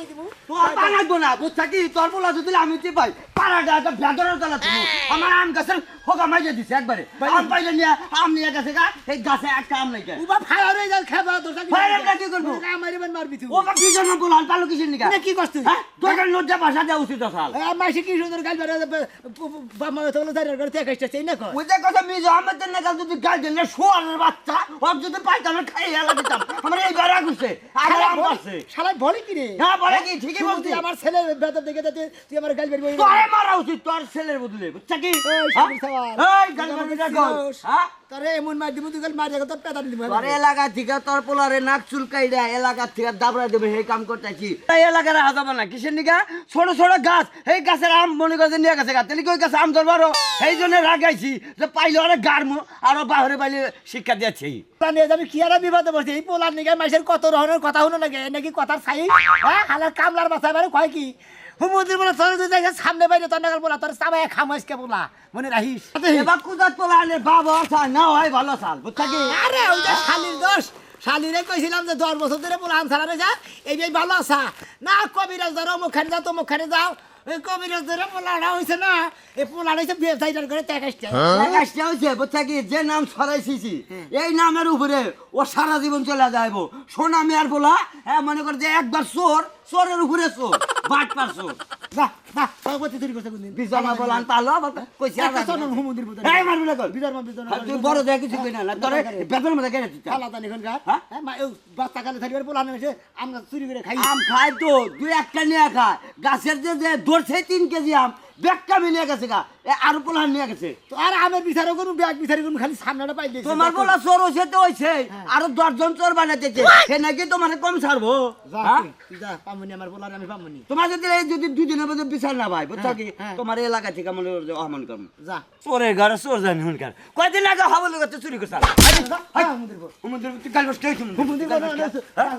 বাড়ি দিব। তোর কি বলা আমি পাই? পাড়াটা একটা ভেতরের তলা তুমি আমার আম গাছের হোকা মাইজে দিছে একবারে। আম পাইলে নিয়ে আম নিয়ে গেছে গা এই গাছে একটা আম নাই কে উবা ফায়ার হয়ে যাও খাবা তোর ফায়ার আমরা কি করব? আমার এবার মারবি তুই। ও কা জন্য বলাল পালো কিসের নিকা কি করছিস? হ্যাঁ? তোর লজ্জা ভাষা দেওয়া উচিত আসাল এ মাসে কি সুন্দর গাল বেড়া বাবা তো বলে দাঁড়িয়ে করে থেকে চাই না কর। ওই যে কথা মিজ আহমেদের নাকাল যদি গাল দিলে শোয়ারের বাচ্চা ওর যদি পাইতাম না খাই হেলা দিতাম। আমার এই বেড়া ঘুরছে আগে আম পাচ্ছে শালা বলে কি রে? হ্যাঁ বলে কি ঠিকই তুই বলছি। আমার ছেলে বেতন দেখে যাচ্ছে তুই আমার গাল তোরে মারা উচিত তোর ছেলের বদলে বুঝছা কি? হ্যাঁ? হ্যাঁ? তোরে এমন মার দিব তুই মার তোর পেতা দিব তোর এলাকা থেকে তোর পোলারে নাক চুলকাই দেয় এলাকা থেকে দাবড়াই দেবে সেই কাম এলাকার হাজাবো না কিসের নিকা ছোট ছোট গাছ এই গাছের আম মনে করছে নিয়ে গেছে গাছ তাহলে কি ওই গাছে? আম ধরবারও সেই জন্য রাগাইছি যে পাইলে অনেক গাড়মু আরও বাহরে পাইলে শিক্ষা দিয়েছি। পোলা নিয়ে যাবি কি আর বিপদে বসে এই পোলার নিগে মাসের কত রহনের কথা শুনো নাকি? নাকি কথার ছাই হ্যাঁ? হালার কামলার বাসা এবারে কয় কি? হুমুদির বলে তোর জায়গায় সামনে বাইরে তোর নাগাল বলা তোর সাবাই খামাইস কে বলা? মনে রাখিস? এবার কুদার তোলা আনে বাবা সাল না হয় ভালো সাল বুঝছা কি? আরে ওই যে শালির দোষ। শালিরে কইছিলাম যে দশ বছর ধরে বলে আম ছাড়া যা এই যে ভালো আসা না কবিরাজ ধরো মুখানে যাও তো মুখানে যাও ওই কবিরাজ ধরে পোলাটা হয়েছে না? এই পোলাটা হয়েছে বিয়ে সাইডার করে তেকাশটা লাগাইছে হয়েছে বুঝছা কি? যে নাম ছড়াইছি এই নামের উপরে ও সারা জীবন চলে যাইব। সোনা মেয়ার বলা হ্যাঁ মনে কর যে একবার চোর চোরের উপরে চোর বাট পার চোর যা যা সভাপতি তৈরি করছে কোনদিন। বিজমা বলান পালো আবার কইছে আর একটা চলুন হুমুদির বুঝে এই মারবি না কর বিদার মা বিদার আর তুই বড় দেখ কিছু না বেতন মধ্যে কেটে হ্যাঁ? হ্যাঁ? বাচ্চা কালে থাকবে পোলানো হয়েছে আমরা চুরি করে খাই। আম খায় তো দুই একটা নিয়ে খায়। গাছের যে যে ধরছে তিন কেজি আম বেক্কা মিলিয়ে গেছে গা। আরও পোলান নিয়ে গেছে। তো আর আমের বিচারও করুন ব্যাগ বিচারি করুন খালি সামনেটা পাই দিয়েছে। তোমার বলা চোর হয়েছে তো হয়েছে আরও দশজন চোর বানাইতেছে। সে নাকি তোমার কম ছাড়বো? যা হ্যাঁ? পামনি আমার বলার আমি পামনি। তোমার যদি এই যদি দুদিনের মধ্যে বিচার না ভাই বুঝছ কি? হ্যাঁ। তোমার এলাকা থেকে মনে করছে অহমান করব যা। চোরের ঘরে চোর জানি হুনকার। কয়দিন আগে হাবল করতে চুরি করছে হ্যাঁ?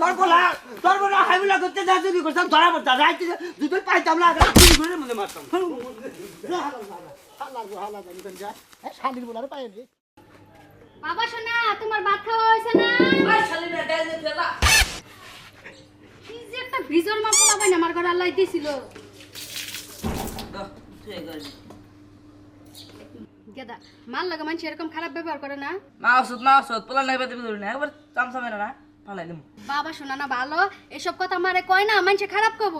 তোর বলা তোর বলা হাইবুলা করতে যা চুরি করতাম ধরা পড়তাম রাইতে যদি পাইতাম না চুরি করে মধ্যে মারতাম যা, হালাল, হালাল, হালাল গো, হালাল, আমি তো যা। হ্যাঁ, শালির বলার পাইনি। বাবা শোনা তোমার ভাত খাওয়া হয়েছে না কি যে একটা ভিজর মা পোলা পাই না আমার ঘরে আল্লাহ দিছিল গেদা মাল লাগা মানুষ এরকম খারাপ ব্যবহার করে না মা ওষুধ মা ওষুধ পোলা নাই ধরি না একবার চামচামে না দিম বাবা শোনা না ভালো এসব কথা আমারে কয় না মানুষ খারাপ কব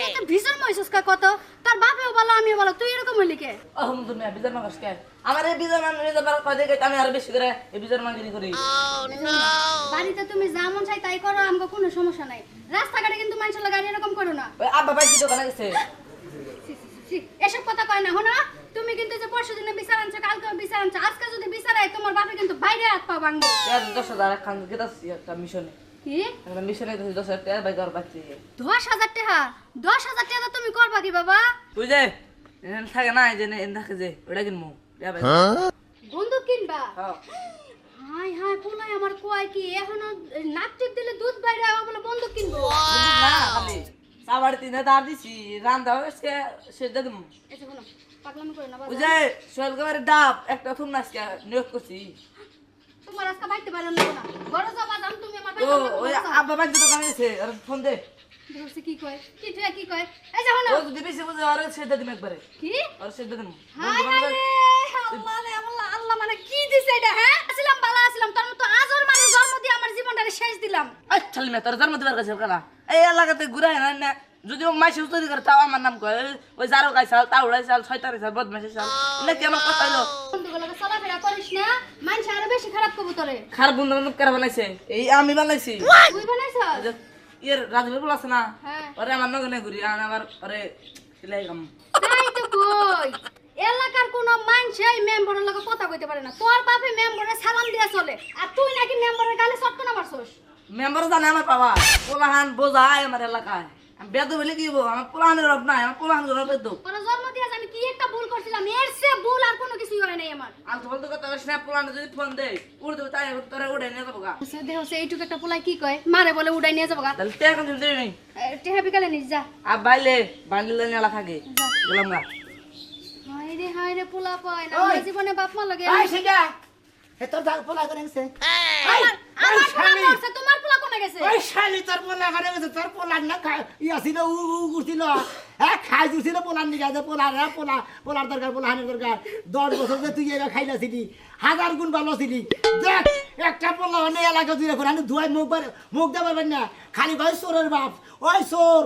তুই তো ভিজর মইছস কা কত? তোর বাপেও বলো আমিও বলো তুই এরকম হইলি কে? তুমি বিজার আমার এই বিজার মান নিয়ে যাবার কয় দেখে আমি আরও বেশি করে এই বিজার গিরি করি। বাড়িতে তুমি যা মন চাই তাই করো আমাকে কোনো সমস্যা নাই। রাস্তাঘাটে কিন্তু মানুষের গাড়ি এরকম করো না। আব্বা দোকানে গেছে? এসব কথা কয় না হনা তুমি কিন্তু যে পরশু দিনে বিচার আনছো কালকে বিচার আনছো আজকে যদি বিচার হয় তোমার বাপে কিন্তু বাইরে হাত পা ভাঙবো। পেঁয়াজ দশ হাজার খান গেতাছি একটা মিশনে। কি? একটা মিশনে তো দশ হাজার টাকা বাইক আর বাচ্চি দশ হাজার টাকা? দশ হাজার টাকা তুমি করবা কি বাবা? তুই যে এখানে থাকে না এই যে এনে থাকে যে ওটা কিনবো। বাইক বন্দুক কিনবা? হ্যাঁ। হাই হাই পোলাই আমার কয় কি এখনও নাক টিপ দিলে দুধ বাইরে আবার বলে বন্দুক কিনবো? না খালি সাবাড়ি তিনে দাঁড় দিছি রান্দা সে সেটা দিম। এই যে শোনো, পাগলামি করো না ওই যে সোহেল কাবারের ডাব একটা থুম নাচকে নিয়োগ করছি। তোমার আজকে বাইতে পারো না না বড় যাবা দাম তুমি আমার ও ওই আব্বা ভাই দোকানে গেছে আর ফোন দে। ধরছে কি কয়? কি তুই কি কয়? এই যে শোনো। ও যদি বেশি বুঝে আর সেটা দিম একবারে। কি? আর সেটা দিম হাই হাই আল্লাহ রে আল্লাহ আল্লাহ মানে কি দিছে এটা হ্যাঁ? আসলাম বালা আসলাম। তোর মতো আজর মানে জন্ম দিয়ে আমার জীবনটারে শেষ দিলাম। মে তোর জন্ম দিবার কাছে কালা এই এলাকাতে ঘুরাই না না। যদি ও মাইসে উত্তরি করে তাও আমার নাম কয় ওই- জারো গাইছাল তাউড়াই চাল ছয়তারি চাল বদমাইশি চাল নাকি আমার কথা হইল। বন্ধুগুলোকে চলাফেরা করিস না মানুষ আরও বেশি খারাপ করব তোরে খারাপ বন্ধু বান্ধব কারা বানাইছে? এই আমি বানাইছি। তুই বানাইছ রাজবীর বল আছে না? হ্যাঁ। ওরে আমার নগনে ঘুরি আর আমার ওরে সিলাই কাম তাই তো কই। এলাকার কোন মানুষ এই মেম্বারের লগে কথা কইতে পারে না। তোর বাপে মেম্বারে সালাম দিয়া চলে আর তুই নাকি মেম্বারের গালে চটকে না মারছস? মেম্বার জানে আমার বাবা। পোলাহান বোঝায় আমার এলাকায়। বেদ বলে কি বলব আমার পোলাহানের অভাব নাই আমার পোলাহানগুলো বেদ জন্ম দিয়ে আমি কি একটা ভুল করছিলাম? এর সে ভুল আর কোনো কিছুই হয় নাই আমার। আর তো বলতে কথা যদি ফোন দেয় উড়ে দেবে তাই তোরা উড়ে নিয়ে যাব গা। সে দেহ সে এইটুকু একটা পোলাই কি কয়? মারে বলে উড়াই নিয়ে যাব গা। তাহলে তে এখন তুমি দেবে টেহা বিকালে নিস যা। আর বাইলে বান্ডিল নেলা থাকে। গেলাম গা। হায় রে হায় রে পোলা পায় না। আমার জীবনে বাপ মা লাগে। এই, সেটা। এ, তোর যা পোলা করে গেছে। আমার আমার পোলা মরছে, তোমার পোলা তোর হ্যাঁ খাই পোলা পোলার দরকার দরকার। বছর তুই খাইলাছিলি হাজার গুণ একটা পোলা ধুয়াই মুখ মুখ দেবার পারি না। খালি কয় চোরের বাপ। ওই চোর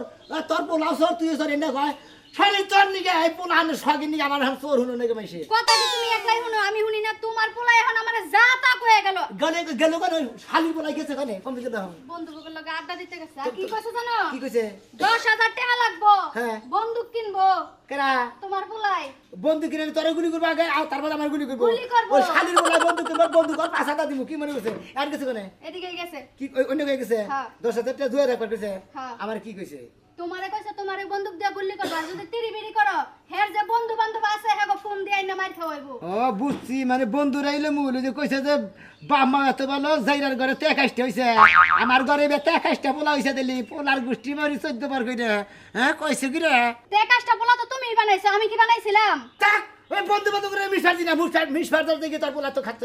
তোর পোলা চোর তুই চোর এনে কয় শালি তোর নিকে এই পোলা হানের শখের নিকে আমার এখন চোর হুনো নাকি মাইসে? কথা কি তুমি একলাই শুনো আমি শুনি না তোমার পোলা এখন আমার যা তা কয়ে গেল। গেলে গেল কেন? শালির পোলাই গেছে কেন? কমপ্লিট দাও বন্ধুকের লগে আড্ডা দিতে গেছে। আর কি কইছে জানো? কি কইছে? দশ হাজার টাকা লাগবো। হ্যাঁ। বন্দুক কিনবো। তোমার পোলাই বন্ধু কিনে তোরে গুলি করব আগে আর তারপর আমার গুলি করব। গুলি করব। ওই শালির বন্ধু কিনবো হাজার দিব কি মনে করছে? আর এদিকে গেছে। কি অন্য গেছে? হ্যাঁ। দশ হাজার টাকা গেছে? হ্যাঁ। আমার কি কইছে? তোমারে কইছে তোমারে বন্দুক দিয়া গুলি করবা যদি তিরি বিড়ি করো হের যে বন্ধু বান্ধব আছে হেগো ফোন দিয়ে আইনা মার খাওয়াইবো। ও বুঝছি মানে বন্ধু রাইলে মুল যে কইছে যে বাম্মা এত ভালো জাইরার ঘরে তে একাশটা হইছে। আমার ঘরে বে তে একাশটা পোলা হইছে দিলি পোলার গোষ্ঠী মারি চোদ্দ বার কইরে হ্যাঁ কইছে কি রে? তে কাজটা বলা তো তুমিই বানাইছো আমি কি বানাইছিলাম? তাক ওই বন্ধু বান্ধব করে মিশার দিনা মিশার দিকে তার পোলা তো খাতে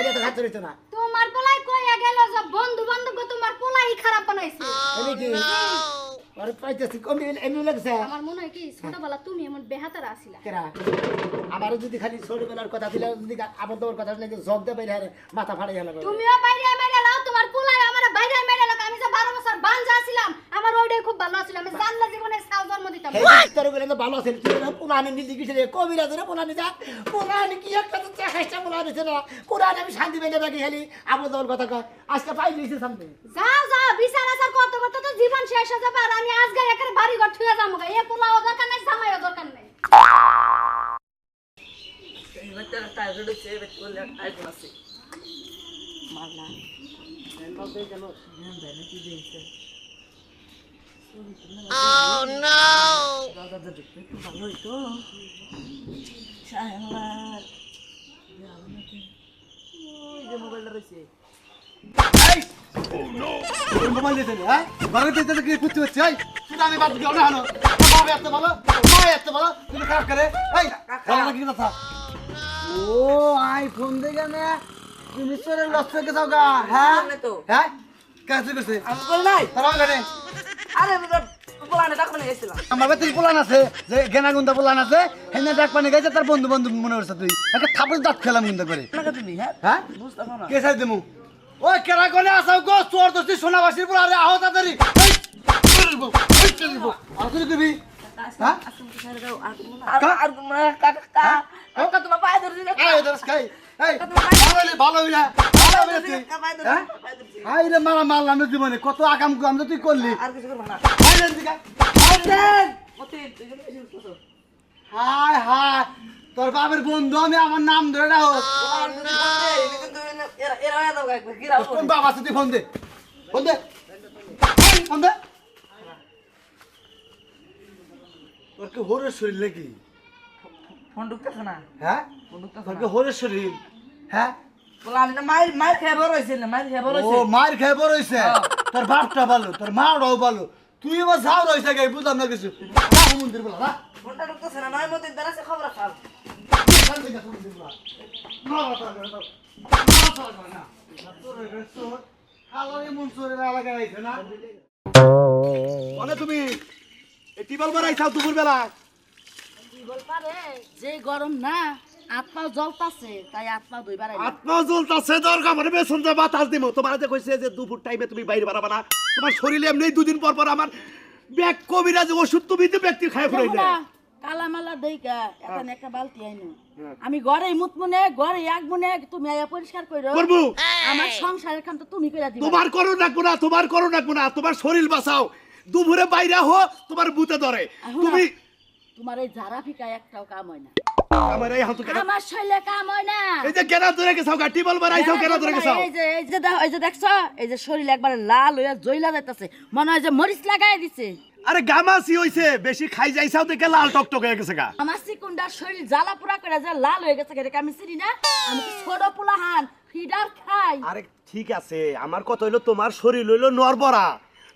এটা তো খাতে রইছে না। তোমার পোলাই কইয়া গেল যে বন্ধু বান্ধব তোমার পোলাই খারাপ বানাইছে। কি আরে পাইতেছি কমি এমনি লাগছে। আমার মনে হয় কি ছোটবেলা তুমি এমন বেহাতার আসিলা কেরা? আমারও যদি খালি ছোটবেলার কথা ছিল যদি আবদ্ধ কথা শুনে জব দে বাইরে হারে মাথা ফাড়াই গেল তুমিও বাইরে মেরে লাও তোমার পোলাই আমার বাইরে মেরে লাও। আমি যে 12 বছর বাঞ্জা ছিলাম আমার ওইটাই খুব ভালো ছিল আমি জানলা জীবনে সাও জন্ম দিতাম। তোর তো ভালো আছে পুরানি নীতি কিছু রে কবিরা ধরে পুরানি যা পুরানি কি একটা তো চেষ্টা পুরানি ছিল পুরানি আমি শান্তি পেয়ে বাকি খালি আবদ্ধ কথা কয় আজকে পাই দিয়েছি সামনে। যাও যাও বিচার আচার করতে করতে তো জীবন শেষ হয়ে যাবে আর আমি আজকে একের বাড়ি ঘর ছুঁয়ে যাব এ পোলাও দরকার নাই জামাইও দরকার নাই। মোবাইল হ্যাঁ কি কথা ও আইফোন দেখে না তুমি চোরে লস যাও গা হ্যাঁ তো। হ্যাঁ কাছে করছে আমি বল নাই তারা গানে আরে পোলানে ডাক মানে গেছিলাম আমার বেতন পোলান আছে যে গেনা গুন্দা পোলান আছে হেনে ডাক পানি গেছে তার বন্ধু বন্ধু মনে করছে তুই একটা থাপড় দাঁত খেলাম গুন্দা করে তুমি হ্যাঁ হ্যাঁ না কে সাই দেমু ওই কেরা কোনে আসাও গো চোর দস্তি সোনাবাসীর পোলা আরে আহ তাড়াতাড়ি। আর দিবি হ্যাঁ আর তোমার পায়ে ধরে দিলে মারা মারলাম না জীবনে কত তুই করলি? হাই হাই তোর বাবার বন্ধু আমি আমার নাম ধরে রাখো। কোন বাবা আছে তুই ফোন দে। ফোন দে। ফোন দে। তোর কি হরের শরীর নাকি? ফোন ঢুকতেছে না। হ্যাঁ? তোর কি হরের শরীর? হ্যাঁ? মায়ের খেয়ে বড় হয়েছে বড় তোর বাপটা ভালো তোর মাটাও ভালো। তুই এবার যাও রয়েছে গে বুঝলাম না কিছু। মন্দির বলা না? ফোনটা ঢুকতেছে না নয় মধ্যে দাঁড়াচ্ছে খবর খাল মানে তুমি টিবল বানাই খাও দুপুর বেলা যে গরম না আত্মা জ্বলতাছে তাই আত্মা দুইবার আইলাম। আত্মা জ্বলতাছে দরকার মানে বেসন দিয়ে বাতাস দিব তোমার যে কইছে যে দুপুর টাইমে তুমি বাইরে বাড়াবা না। তোমার শরীরে এমনি দুদিন পর পর আমার ব্যাগ কবিরাজ ওষুধ তুমি তো ব্যক্তি খায় ফুরাই দেখো না, কালা দেইকা এখানে একটা বালতি আইনো। আমি ঘরে মুত মনে ঘরে এক মনে তুমি আয়া পরিষ্কার কইরো। করব? আমার সংসারের কাম তো তুমি কইরা দিবা। তোমার করো রাখব না তোমার করো রাখব না। তোমার শরীর বাঁচাও। দুপুরে বাইরে হো তোমার বুতে ধরে। তুমি তোমার এই জারা ফিকা একটাও কাম হয় না। আমার এই হাতু কেন আমার শৈলে কাম হয় না। এই যে কেনা ধরে গেছাও গা টিবল বানাইছাও কেনা ধরে গেছাও। এই যে এই যে দেখো, এই যে দেখছ এই যে শরীর একবারে লাল হইয়া জইলা যাইতাছে। মনে হয় যে মরিচ লাগাই দিছে। আরে গামাসি হইছে বেশি খাই যাইছাও দেখে লাল টকটক হয়ে গেছে গা। শরীর জ্বালা করে যে লাল হয়ে গেছে এটা কি আমি চিনি না। আমি কি ছোট পোলা হান ফিডার খাই। আরে ঠিক আছে আমার কথা হইল তোমার শরীর হইল নরবরা।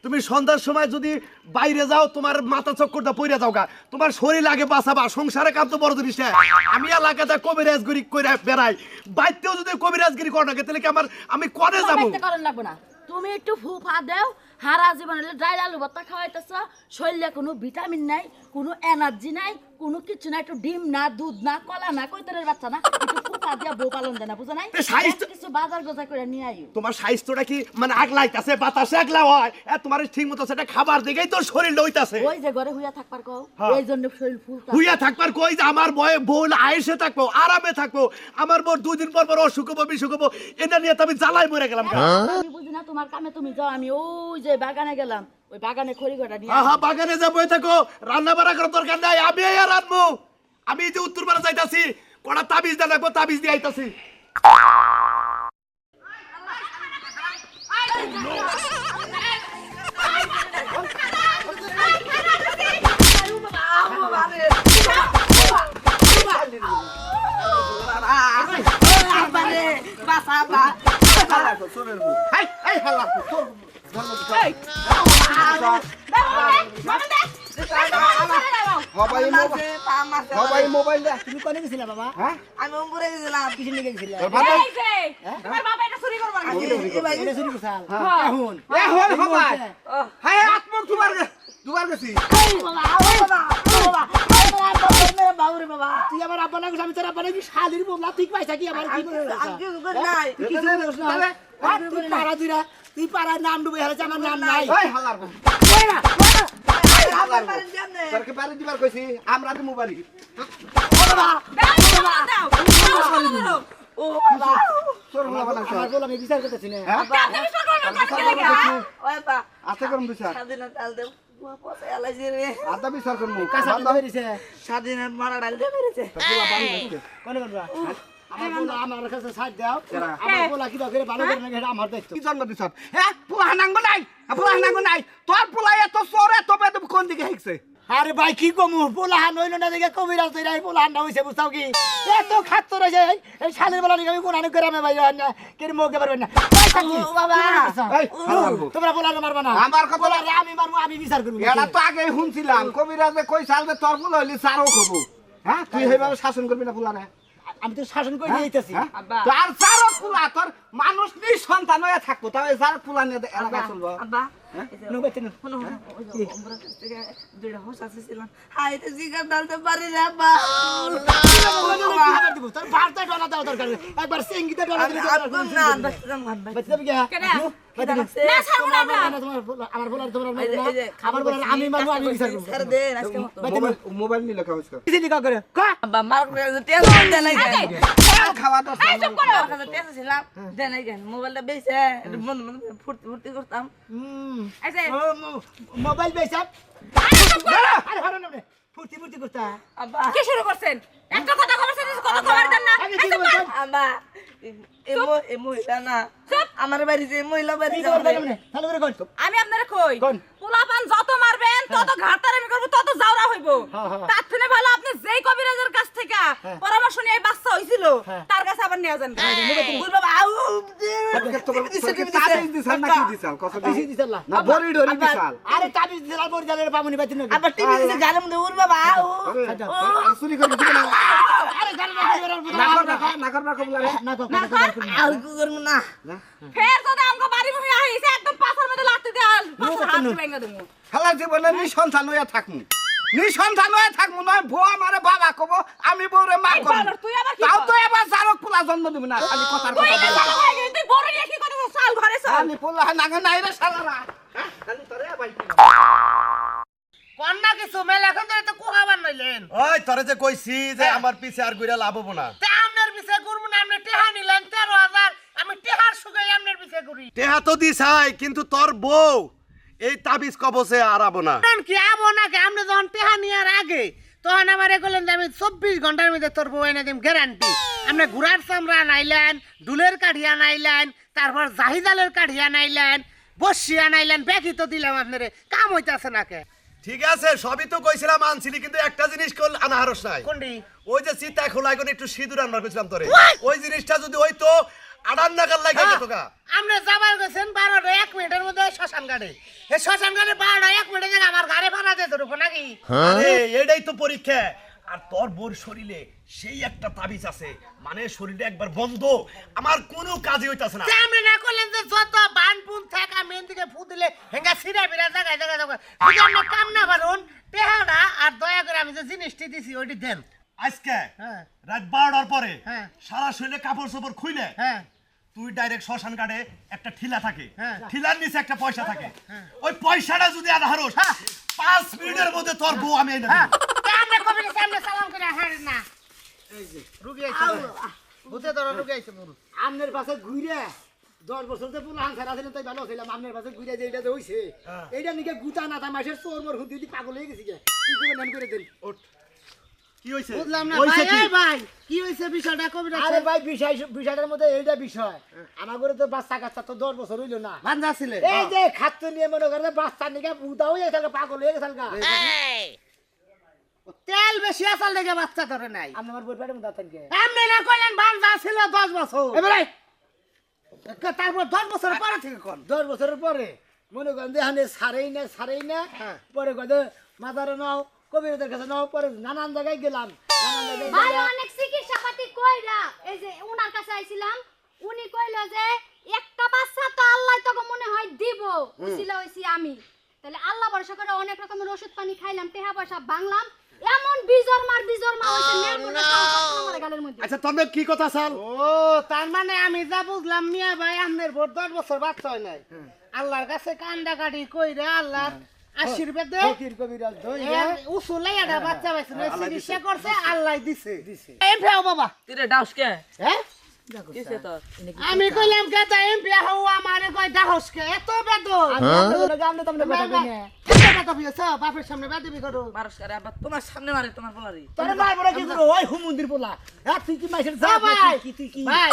তুমি সন্ধ্যার সময় যদি বাইরে যাও তোমার মাথা চক্করটা পইরা যাও গা। তোমার শরীর আগে বাঁচাবা সংসারে কাম তো বড় জিনিস। আমি এলাকাতে কবিরাজগিরি করে বেড়াই। বাইতেও যদি কবিরাজগিরি করো না তাহলে কি আমার আমি কনে যাব? না। তুমি একটু ফুফা দেও হারা জীবন ডাইল আলু ভর্তা খাওয়াইতেছ শরীরে কোনো ভিটামিন নাই কোনো এনার্জি নাই কোনো কিছু নাই একটু ডিম না দুধ না কলা না কৈতরের বাচ্চা না একটু দিয়া বউ পালন না বুঝো নাই? তো- কিছু বাজার গোজা করে নিয়ে আইও। তোমার স্বাস্থ্যটা কি মানে আগলাইতাছে বাতাসে আগলা হয়? তোমার ঠিক মতো সেটা খাবার দিকেই তোর শরীর লইতাছে ওই যে ঘরে হুইয়া থাকবার কও হ্যাঁ। এই জন্য শরীর ফুলতা। হুইয়া থাকবার কই যে আমার বয়ে বউ আয়েসে থাকব আরামে থাকব আমার বউ দুই দিন পর পর অসুখ হব বিসুখ হব এটা নিয়ে তো আমি জ্বালাই মরে গেলাম। আমি বুঝি না তোমার কামে তুমি যাও আমি ওই যে বাগানে গেলাম। ওই বাগানে খড়ি নিয়ে আহা বাগানে যা থাকো রান্না বাড়া করার দরকার নাই আমি আর রাখব আমি এই যে উত্তর পাড়া যাইতাছি কটা তাবিজ দিয়ে রাখব তাবিজ দিয়ে আইতাছি হাই হাল্লা এ হল সবাই হাই আত্মক দুবার গেছি বাবুরে বাবা তুই আমার আমি তোর শালির বললা তুই পাইছা কি আমার কি করে নাই না হ্যাঁ, পাড়া দিরা তুই পাড়ার নাম ডুবে হেরেছে আমার নাম নাই। ওই হালার। কই না আমার বাড়ির সামনে তোরকে বাড়ি দিবার কইছি আমরা তো মোবাইল তোর হলা বানা আমার বল আমি বিচার করতেছি না। ওই আদা বিচার। করমু কাঁচা দিতে দাও। পেরেছে মারা ডাল দে মেরেছে। কোনে করবা আমার বলা আমার কাছে সাইড দাও। আমার বলা কি করে ভালো করে না আমার দায়িত্ব। কি জন্ম দিছ? হ্যাঁ? পোলা হানাঙ্গ নাই? পোলা হানাঙ্গ নাই। তোর পোলা এত চোরে তবে তো কোন দিকে হেকছে? আরে ভাই কি কমু? পোলাহান হইল না দেখে কবিরাজ তৈরি হয় পোলাহান না হইছে বুঝতাও কি? এত খাত্ত রয়েছে এই শালের বেলা নিকে আমি কোরআন গ্রামে ভাই হয় না কেন মুখে পারবেন না। তোমরা পোলারে মারবা না। আমার কথা- পোলারে আমি মারবো আমি বিচার করব এটা তো আগে শুনছিলাম। কবিরাজে কই সালবে তোর পোলা হইলি চারও খবো। হ্যাঁ? তুই সেইভাবে শাসন করবি না পোলা আমি তো শাসন করে দিতেছি আব্বা। তার চারও পোলা তোর মানুষ নিজ সন্তান হয়ে থাকব। তবে যার পোলা নিয়ে এলাকা চলবো। আব্বা। নবেতে না। শোনো ওই যে আমরা কাছ থেকে দুইটা হোস আসছিলাম। হাই তো জিগার ডালতে পারি না আব্বা। তোর ভারতে ডলা দাও দরকার একবার সিঙ্গিতে ডলা দিলে মোবাইল নিলে কাগজ কর? কেন? মোবাইলটা বন্ধ ফুর্তি ফুর্তি করতাম। মোবাইল না ফুর্তি ফুর্তি করতা কি শুরু করছেন? একটা কথা কত খবর দেন না। আগে কি বলছেন? আব্বা। আমি আপনারে কই? পোলাপান যত মারবেন তত ঘাটার আমি করব তত জাউরা হইব। হ্যাঁ, হ্যাঁ। তার থেকে ভালো আপনি যেই কবিরাজের কাছ থেকে পরামর্শ নিয়ে এই বাচ্চা হইছিল তার কাছে আবার নিয়ে যান। আবার টিভি দিছে মধ্যে উড় বাবা নি সন্তান হয়ে থাকমু নি হয়ে? থাকমু। নয় বউ আমারে বাবা কব আমি বউরে মা কব। তুই তাও তো এবার জারক পোলা জন্ম দিবি না খালি কথার কথা বলে। হয়ে আমি পোলা নাগে নাই রে শালারা। হ্যাঁ? খালি তোরে বাইক কন্যা কিছু মেলা এখন ধরে তো কুহাবার নইলেন ওই তোরে যে কইছি যে আমার পিছে আর গুইরা লাভ হব না। তে আমনের পিছে করব না আপনি টেহা নিলেন তেরো হাজার। আমি টেহার সুগাই আমনের পিছে করি টেহা তো দিছাই কিন্তু তোর বউ এই তাবিজ কবছে আরাবো না। কারণ কি আবো নাকি আপনি যখন টেহা নেওয়ার আগে তখন আমার বললেন আমি চব্বিশ ঘণ্টার মধ্যে তোর বউ এনে দিম গ্যারান্টি আপনি ঘোড়ার চামড়া নাইলেন দুলের কাঠিয়া নাইলেন তারপর জাহিদালের কাঠিয়া নাইলেন বসিয়া নাইলেন ব্যাগই তো দিলাম আপনারে কাম হইতাছে নাকে। ঠিক আছে সবই তো কইছিলাম আনছিলি কিন্তু একটা জিনিস কল আনা হারস নাই। কোনটি? ওই যে চিতা খোলা এখন একটু সিঁদুর আনবার কইছিলাম তোরে। ওই জিনিসটা যদি হইতো আড়ান নাগাল লাগে তোকা গা। আপনি যাবার গেছেন বারোটা এক মিনিটের মধ্যে শ্মশান ঘাটে। এই শ্মশান ঘাটে বারোটা এক মিনিটের জায়গায় আমার ঘরে ভাড়া দিয়ে রূপ নাকি? আরে এটাই তো পরীক্ষা। আর তোর বোর শরীরে সেই একটা তাবিজ আছে। মানে শরীরে একবার বন্ধ। আমার কোনো কাজই হইতাছে না। আপনি না করলেন যে যত বান পুন আমি এদিকে ফু দিলে হেঙ্গা সিরা বিরা জায়গায় জায়গায় জায়গায়। যদি আপনি কাম না পারুন টেহাটা আর দয়া করে আমি যে জিনিসটি দিছি ওইটি দেন। আজকে হ্যাঁ। রাত বারোটার পরে হ্যাঁ। সারা শরীরে কাপড় চোপড় খুইলে হ্যাঁ। তুই ডাইরেক্ট শ্মশান কাটে একটা ঠিলা থাকে। হ্যাঁ। ঠিলার নিচে একটা পয়সা থাকে। ওই পয়সাটা যদি আধা হারোস পাঁচ মিনিটের মধ্যে তোর বউ আমি এনে হ্যাঁ। কবির সামনে সালাম করে হার না। এই যে রুগী আইছে ভূতে ধরো রুগী আইছে বলুন আমনের পাশে ঘুরে দশ বছর যে পুরো আনসার আছে তাই ভালো ছিলাম। আমনের পাশে ঘুরে যে এটা যে হইছে এইটা নিকে গুতা না তা মাসের চোর মোর হুদি দি পাগল হয়ে গেছি কি করে দেন। ওঠ। কি বুঝলাম না ভাই কি? এই ভাই কি হইছে বিষয়টা? কবির আরে ভাই বিষয় বিষয়টার মধ্যে এইটা বিষয়। আমার ঘরে তো বাচ্চা কাচ্চা তো দশ বছর হইল না। বান্ধা ছিলে। এই যে খাদ্য নিয়ে মনে করে বাচ্চা নিকে বুদা হয়ে গেছে পাগল হয়ে গেছে গা। তেল বেশি আসাল লেগে বাচ্চা ধরে নাই। আমার বই পেটে মধ্যে কে? আপনি না কইলেন বান্ধা ছিল দশ বছর। এবারে তারপর দশ বছর পরে থেকে কোন? দশ বছরের পরে। মনে করেন যে হানে সারেই না সারেই না। পরে কথা মাথারে নাও কবিরদের কাছে নাও পরে নানান জায়গায় গেলাম। নানান জায়গায় গেলাম। অনেক চিকিৎসাপাতি কইরা এই যে উনার কাছে আইছিলাম উনি কইলো যে একটা বাচ্চা তো আল্লাহ তোকে মনে হয় দিব উছিলা হইছি আমি। তাহলে আল্লাহ ভরসা করে অনেক রকমের ওষুধ পানি খাইলাম টেহা পয়সা বাংলাম এমন বিজর মার বিজর মা হইছে মেম্বরের আমার গালের মধ্যে। আচ্ছা তোমরা কি কথা চাল ও তার মানে আমি যা বুঝলাম মিয়া ভাই আপনার ভোট দশ বছর বাচ্চা হয় নাই। আল্লাহর কাছে কান্দা কাটি কইরা আল্লাহর আশীর্বাদ দে। ফকির কবিরাজ ধইরা উসুলাই একটা বাচ্চা পাইছে না চিকিৎসা করছে আল্লাহ দিছে। দিছে। এমপি হও বাবা। তুই ডাউস কে? হ্যাঁ? কিসে তোর? আমি কইলাম কে তা এমপি হও আমারে কই দাহস কে। এত বেদন আমি আপনাদের লগে আমনে তোমরা কথা কই না। কেন কথা হইছ বাপের সামনে বেদবি করো। মারস করে আবার তোমার সামনে মারে তোমার বলারি তোরে মার বড় কি করো? ওই হুমুন্দির পোলা। তুই কি মাইসের যা যা ভাই। কি তুই কি? ভাই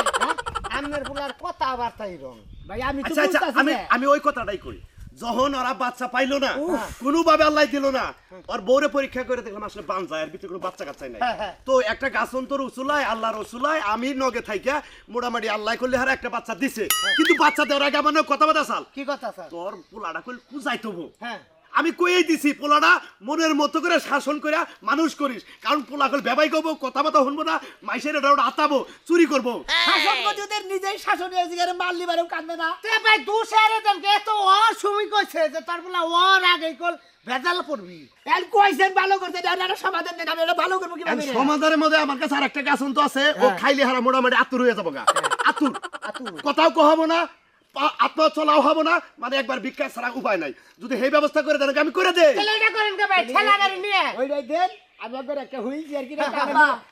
আমনের বুলার কথাবার্তাই রং। ভাই আমি তো বলতাছি আমি আমি ওই কথাটাই করি। যখন ওরা বাচ্চা পাইলো না কোনো ভাবে আল্লাহ দিল না। ওর বউরে পরীক্ষা করে দেখলাম আসলে বান যায় আর ভিতরে কোনো বাচ্চা কাচ্চাই নাই। হ্যাঁ, হ্যাঁ। তো একটা গাছন্তর উসুলায় আল্লাহর উসুলায় আমি নগে থাইকা মোটামুটি আল্লাহ করলে হারা একটা বাচ্চা দিছে। কিন্তু বাচ্চা দেওয়ার আগে আমার কথা বাতা সাল কি কথা তোর পোলাটা কইল কুজাই তবু। হ্যাঁ। আমি কইই দিছি পোলাটা মনের মতো করে শাসন করে মানুষ করিস। কারণ পোলা কল বেবাই করব কথা বাতা শুনব না মাইসের এটা ওটা আতাবো চুরি করব। শাসন করতে নিজেই শাসন হয়েছে গেলে মারলি বারেও কাঁদবে না। তে ভাই দু সারে দেনকে এত ওর সুমি কইছে যে তার বলা ওর আগে কল ভেজাল পড়বি এর কইছেন ভালো করতে এটা একটা সমাধান দেন আমি এটা ভালো করব কি? সমাধানের মধ্যে আমার কাছে আর একটা গাছন তো আছে ও হ্যাঁ। খাইলে হারা মোটামুটি আতুর হয়ে যাব গা আতুর। কথাও কহাবো না আত্মা চলাও হব না মানে একবার ভিক্ষা ছাড়া উপায় নাই। যদি সেই ব্যবস্থা করে দেন আমি করে দেই। তাহলে এটা করেন কে ভাই? ঠেলা গাড়ি নিয়ে। ওইটাই দেন আমি একবার একটা হুইল চেয়ার কিনে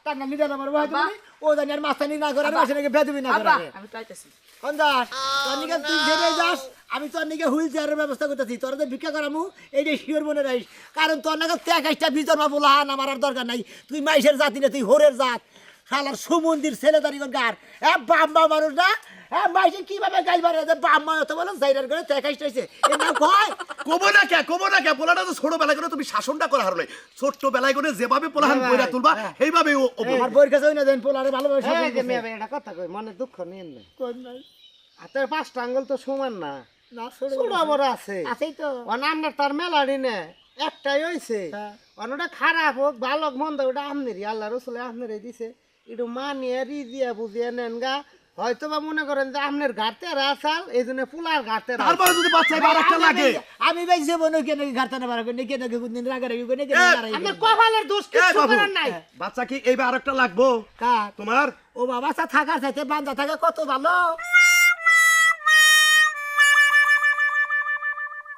টাকা নিয়ে নিয়ে আমার ভাই তুমি ও জানি আর মাস্তানি না করে মাসে নাকি বেদবি না করে আমি চাইতেছি কোন যাস? তোর তুই যেতে যাস। আমি তোর নিকে হুইল চেয়ারের ব্যবস্থা করতেছি। তোর যে ভিক্ষা করামু এইটা শিওর মনে রাখিস। কারণ তোর নাকি একটা বিতর বা আমার আর দরকার নাই। তুই মাইসের জাতি না তুই হোরের জাত। শালার সুমন্দির ছেলে দাঁড়ি গার এ বাম্মা মানুষ না এ মাইসে কীভাবে গাই মারে যে বাম্মা হতে বলো জাইরার করে ত্যাগ আসতেছে এ নাম কয়? কবো না কে কবো না কে? পোলাটা তো ছোটবেলায় করে তুমি শাসনটা করা হারো নাই। ছোট্টবেলায় করে যেভাবে পোলাহান হ্যাঁ, বইরা তুলবা হ্যাঁ। সেইভাবে ও ও আমার বইয়ের কাছে না দেন পোলারে ভালোভাবে এই যে মেয়ে এটা কথা কই মনে দুঃখ নিয়েন না। কোন নাই? হাতের পাঁচটা আঙ্গুল তো সমান না। না, ছোট বড় আছে। আছেই তো। তার মেলাড়ি না। একটাই হইছে। হ্যাঁ। অনটা খারাপ হোক ভালো মন্দ ওটা আমনেরই আল্লাহ রসুলে আমনেরই দিছে। একটু মানিয়ে রিজিয়া বুঝিয়ে নেন গা। হয়তো বা মনে করেন যে আপনার ঘাটতে রাসাল এই জন্য ফুলার ঘাটতে তারপরে যদি একটা লাগে। আমি ভাই জীবন কেন ঘাটতে না করে নাকি আপনার কপালের দোষ এ কিছু করার নাই। বাচ্চা কি এইবার আরেকটা লাগবো? তোমার? ও বাবা চা থাকার চাইতে বান্ধা থাকা কত ভালো।